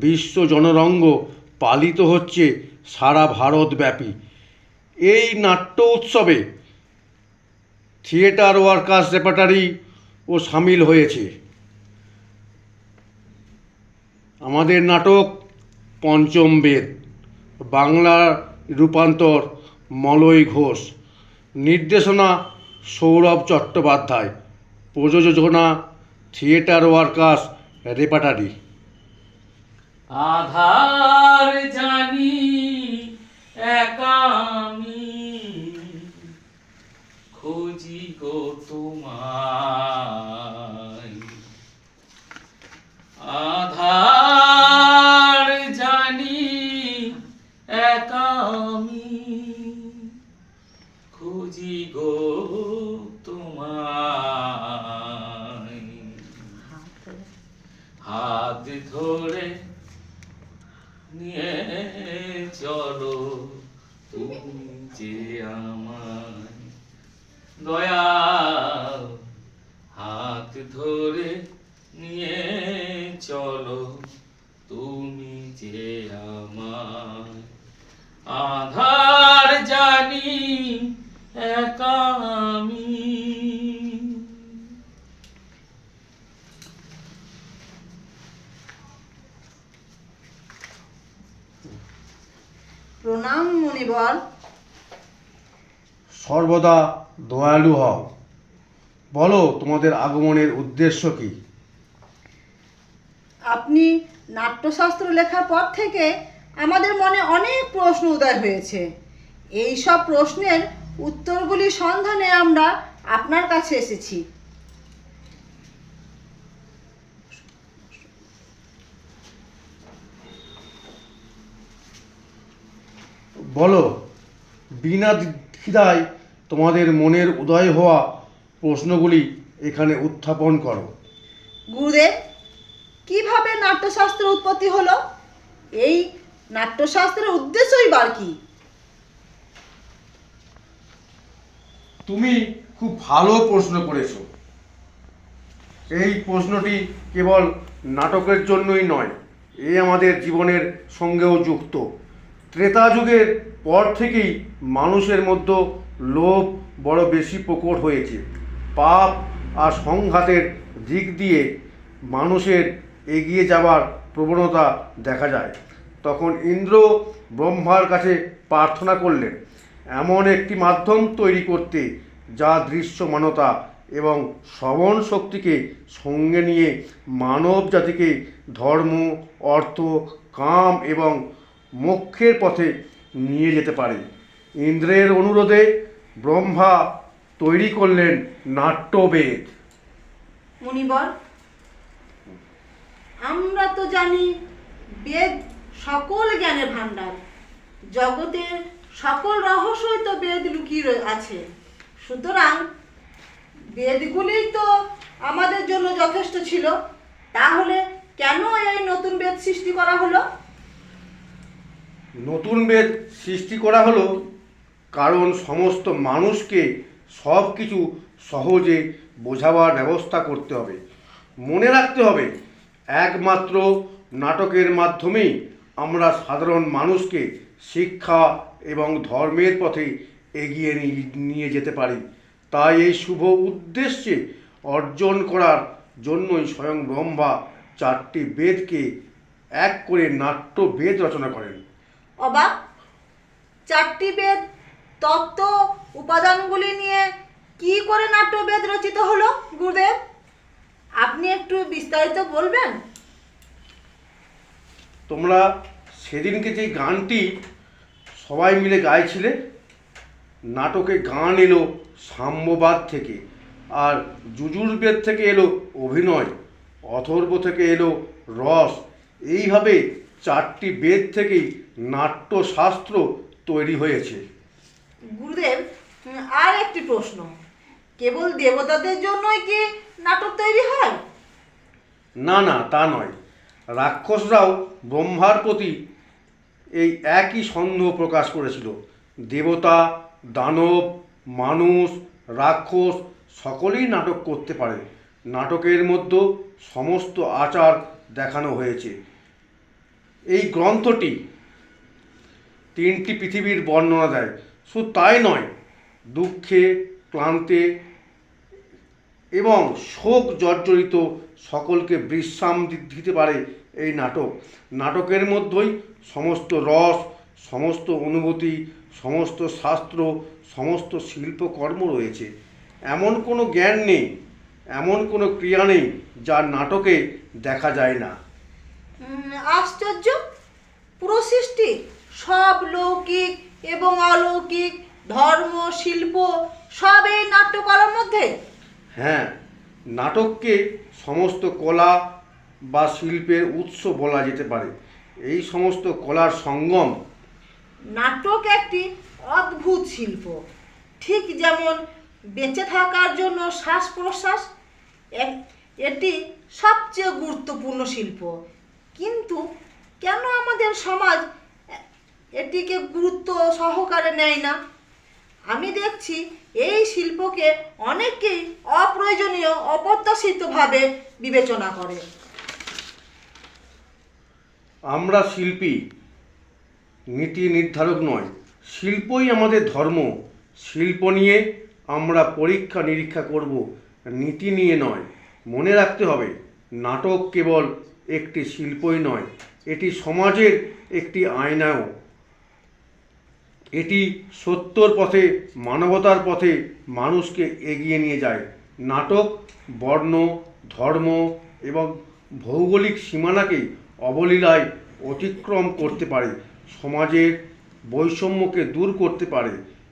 বিশ্ব জনরঙ্গ পালিত হচ্ছে সারা ভারতব্যাপী। এই নাট্য উৎসবে থিয়েটার ওয়ার্কার্স রেপার্টারি ও সামিল হয়েছে। আমাদের নাটক পঞ্চম বেদ, বাংলা রূপান্তর মলয় ঘোষ, নির্দেশনা সৌরভ চট্টোপাধ্যায়, প্রযোজনা থিয়েটার ওয়ার্কার্স রেপার্টারি। আধার জানি একা আমি। খুঁজি গো তোমায়। আধার জানি একা আমি। খুঁজি গো তোমায়। হাত ধরে। নিয়ে চলো তুমি যে আমার দয়া হাত ধরে নিয়ে চলো তুমি যে আমার আধার জানি একা আমি প্রণাম মুনিবর সর্বদা দয়ালু হও। বলো তোমাদের আগমনের উদ্দেশ্য কি? আপনি নাট্যশাস্ত্র লেখার পর থেকে আমাদের মনে অনেক প্রশ্ন উদয় হয়েছে। এই সব প্রশ্নের উত্তরগুলি সন্ধানে আমরা আপনার কাছে এসেছি। বলো বিনা দ্বিধায় তোমাদের মনের উদয় হওয়া প্রশ্নগুলি এখানে উত্থাপন করো। গুরুদেব কীভাবে নাট্যশাস্ত্র উৎপত্তি হলো? এই নাট্যশাস্ত্রের উদ্দেশ্যই বার কি? তুমি খুব ভালো প্রশ্ন করেছ। এই প্রশ্নটি কেবল নাটকের জন্যই নয় এ আমাদের জীবনের সঙ্গেও যুক্ত। ত্রেতা যুগের পর থেকেই মানুষের মধ্যে লোভ বড় বেশি প্রকট হয়েছে। পাপ আর সংঘাতের দিক দিয়ে মানুষের এগিয়ে যাওয়ার প্রবণতা দেখা যায়। তখন ইন্দ্র ব্রহ্মার কাছে প্রার্থনা করলেন, এমন একটি মাধ্যম তৈরি করতে যা দৃশ্যমানতা এবং শ্রবণ শক্তিকে সঙ্গে নিয়ে মানব জাতিকে ধর্ম, অর্থ, কাম এবং মোক্ষের পথে নিয়ে যেতে পারে। ইন্দ্রের অনুরোধে ব্রহ্মা তৈরি করলেন নাট্যবেদ। মুনিবর আমরা তো জানি বেদ সকল জ্ঞানের ভাণ্ডার। জগতের সকল রহস্যই তো বেদ লুকিয়ে আছে। সুতরাং বেদগুলিই তো আমাদের জন্য যথেষ্ট ছিল। তাহলে কেন এই নতুন বেদ সৃষ্টি করা হলো? নতুন বেদ সৃষ্টি করা হলো কারণ সমস্ত মানুষকে সব কিছু সহজে বোঝাবার ব্যবস্থা করতে হবে। মনে রাখতে হবে, একমাত্র নাটকের মাধ্যমেই আমরা সাধারণ মানুষকে শিক্ষা এবং ধর্মের পথে এগিয়ে নিয়ে যেতে পারি। তাই এই শুভ উদ্দেশ্যে অর্জন করার জন্যই স্বয়ং ব্রহ্মা চারটি বেদকে এক করে নাট্য বেদ রচনা করেন। অবাক। চারটি বেদ তত্ত্ব উপাদানগুলি নিয়ে কি করে নাট্যবেদ রচিত হলো, গুরুদেব? আপনি একটু বিস্তারিত বলবেন? তোমরা সেদিনকে যে গানটি সবাই মিলে গাইছিলে, নাটকে গান এলো সাম্যবাদ থেকে, আর যুজুর্বেদ থেকে এলো অভিনয়, অথর্ব থেকে এলো রস। এইভাবে চারটি বেদ থেকেই নাট্যশাস্ত্র তৈরি হয়েছে। গুরুদেব আর একটি প্রশ্ন। কেবল দেবতাদের জন্যই কি নাটক তৈরি হয়? না না তা নয়। রাক্ষসরাও ব্রহ্মার প্রতি এই একই সন্দেহ প্রকাশ করেছিল। দেবতা দানব মানুষ রাক্ষস সকলেই নাটক করতে পারে। নাটকের মধ্যে সমস্ত আচার দেখানো হয়েছে। এই গ্রন্থটি তিনটি পৃথিবীর বর্ণনা দেয়। শুধু তাই নয়, দুঃখে, ক্লান্তে এবং শোক জর্জরিত সকলকে বিশ্রাম দিতে পারে এই নাটক। নাটকের মধ্যেই সমস্ত রস, সমস্ত অনুভূতি, সমস্ত শাস্ত্র, সমস্ত শিল্পকর্ম রয়েছে। এমন কোনো জ্ঞান নেই, এমন কোনো ক্রিয়া নেই যা নাটকে দেখা যায় না। আশ্চর্য! পুরো সৃষ্টি সব লৌকিক এবং অলৌকিক ধর্ম শিল্প সব এই নাট্যকলার মধ্যে? হ্যাঁ নাটককে সমস্ত কলা বা শিল্পের উৎস বলা যেতে পারে। এই সমস্ত কলার সঙ্গম নাটক একটি অদ্ভুত শিল্প। ঠিক যেমন বেঁচে থাকার জন্য শ্বাস প্রশ্বাস এটি সবচেয়ে গুরুত্বপূর্ণ শিল্প। কিন্তু কেন আমাদের সমাজ এটিকে গুরুত্ব সহকারে নেয় না। আমি দেখছি এই শিল্পকে অনেকেই অপ্রয়োজনীয়, অপ্রত্যাশিতভাবে বিবেচনা করে। আমরা শিল্পী, নীতি নির্ধারক নয়, শিল্পই আমাদের ধর্ম। শিল্প নিয়ে আমরা পরীক্ষা নিরীক্ষা করব, নীতি নিয়ে নয়। মনে রাখতে হবে, নাটক কেবল একটি শিল্পই নয়, এটি সমাজের একটি আয়নাও। এটি সত্যর পথে, মানবতার পথে মানুষকে এগিয়ে নিয়ে যায়। নাটক, বর্ণ, ধর্ম এবং ভৌগোলিক সীমানাকে অবলীলায় অতিক্রম করতে পারে। সমাজের বৈষম্যকে দূর করতে পারে।